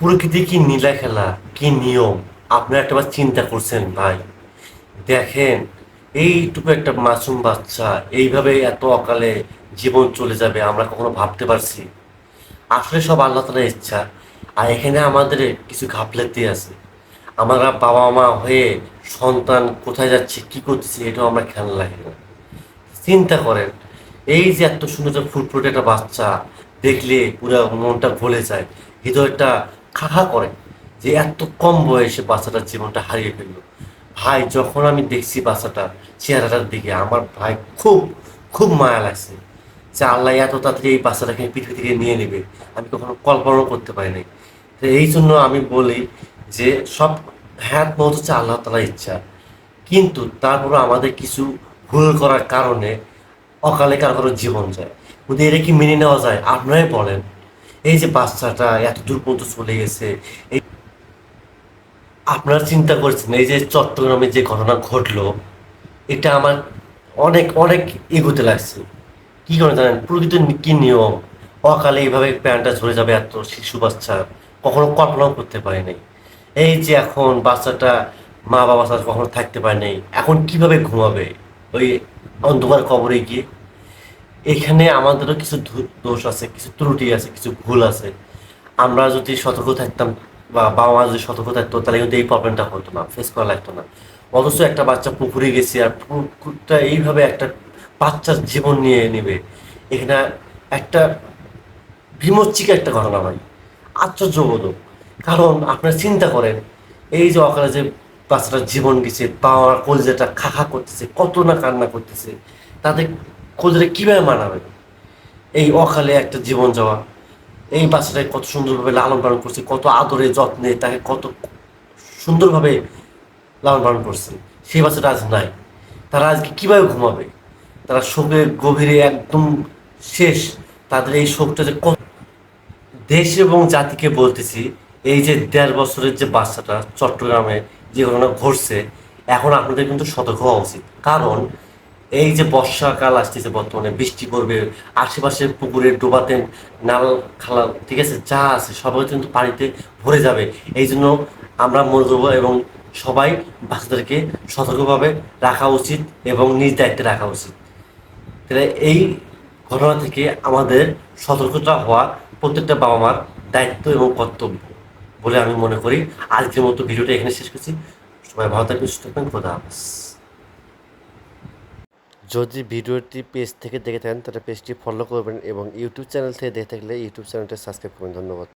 প্রকৃতি কি নীলা খেলা কি নিয়ম? আপনারা একটাবার চিন্তা করছেন, ভাই। দেখেন, এইটুকু একটা মাসুম বাচ্চা, এইভাবে এত অকালে জীবন চলে যাবে, আমরা কখনো ভাবতে পারছি। আসলে সব আল্লাহ তালার ইচ্ছা। আর এখানে আমাদের কিছু ঘাপলাতি আছে। আমরা বাবা মা হয়ে সন্তান কোথায় যাচ্ছে, কি করতেছে, এটাও আমরা খেয়াল রাখি না। চিন্তা করেন, এই যে এত সুন্দর ফুটফুটে একটা বাচ্চা, দেখলে পুরো মনটা ভুলে যায়। হৃদয়টা খাখা করে যে এত কম বয়সে বাচ্চাটার জীবনটা হারিয়ে ফেলল। ভাই, যখন আমি দেখছি বাচ্চাটা চেহারাটার দিকে, আমার ভাই খুব খুব মায়া লাগছে যে আল্লাহ এত তাড়াতাড়ি এই বাচ্চাটাকে পৃথিবী থেকে নিয়ে নেবে। আমি কখনো কল্পনাও করতে পারি নাই। তো এই জন্য আমি বলি যে সব হ্যাঁ মত হচ্ছে আল্লাহ তালার ইচ্ছা। কিন্তু তারপরে আমাদের কিছু ভুল করার কারণে অকালে কারও কারও জীবন যায়। কিন্তু এটা কি মেনে নেওয়া যায়? আপনারাই বলেন। এই যে বাচ্চাটা এত দূর পর্যন্ত চলে গেছে, এই আপনারা চিন্তা করছেন, এই যে চট্টগ্রামে যে ঘটনা ঘটলো, এটা আমার অনেক অনেক এগোতে লাগছে। কি করে জানেন, প্রকৃত কি নিয়ম? অকালে এইভাবে প্যান্টটা ঝরে যাবে এত শিশু বাচ্চা, কখনো কল্পনাও করতে পারে নাই। এই যে এখন বাচ্চাটা মা বাবা কখনো থাকতে পারে নাই, এখন কীভাবে ঘুমাবে? ওই অন্ধকার কবরে গিয়ে এখানে আমাদেরও কিছু দোষ আছে, কিছু ত্রুটি আছে, কিছু ভুল আছে। আমরা যদি সতর্ক থাকতাম বা বাবা মা যদি সতর্ক থাকতো, তাহলে কিন্তু এই প্রবলেমটা হতো না ফেস করা লাগতো না। অথচ একটা বাচ্চা পুকুরে গেছে আর পুকুরটা এইভাবে একটা বাচ্চার জীবন নিয়ে নেবে। এখানে একটা বিমোচ্ছিক একটা ঘটনা ভাই, আশ্চর্যবোধক। কারণ আপনারা চিন্তা করেন, এই যে অকালে যে বাচ্চাটার জীবন গেছে বাবার কলজেটা খাখা করতেছে, কত না কান্না করতেছে, তাদের কলজেটা কীভাবে মানাবে? এই অকালে একটা জীবন যাওয়া, এই বাচ্চাটাকে কত সুন্দরভাবে লালন পালন করছে, কত আদরে যত্নে তাকে কত সুন্দরভাবে লালন পালন করছে, সেই বাচ্চাটা আজ নাই। তারা আজকে কীভাবে ঘুমাবে? তারা শোকের গভীরে একদম শেষ। তাদের এই শোকটা যে কত দেশ এবং জাতিকে বলতেছি, এই যে দেড় বছরের যে বাচ্চাটা চট্টগ্রামে যে ঘটনা ঘটছে, এখন আপনাদের কিন্তু সতর্ক হওয়া উচিত। কারণ এই যে বর্ষাকাল আসতেছে বর্তমানে, বৃষ্টি পড়বে আশেপাশে পুকুরে ডোবাতে নাল খালা, ঠিক আছে, যা আছে সবাই কিন্তু পানিতে ভরে যাবে। এই জন্য আমরা মনে করব এবং সবাই বাচ্চাদেরকে সতর্কভাবে রাখা উচিত এবং নিজ দায়িত্বে রাখা উচিত। তাহলে এই ঘটনা থেকে আমাদের সতর্কতা হওয়া প্রত্যেকটা বাবা মার দায়িত্ব এবং কর্তব্য বলে আমি মনে করি। আজকের মতো ভিডিওটা এখানে শেষ করছি। সবাই ভালো থাকবেন, সুস্থ থাকবেন, খোদা হাফেজ। যদি ভিডিওটি পেজ থেকে দেখে থাকেন, তাহলে পেজটি ফলো করবেন এবং ইউটিউব চ্যানেল থেকে দেখে থাকলে ইউটিউব চ্যানেলটি সাবস্ক্রাইব করবেন। ধন্যবাদ।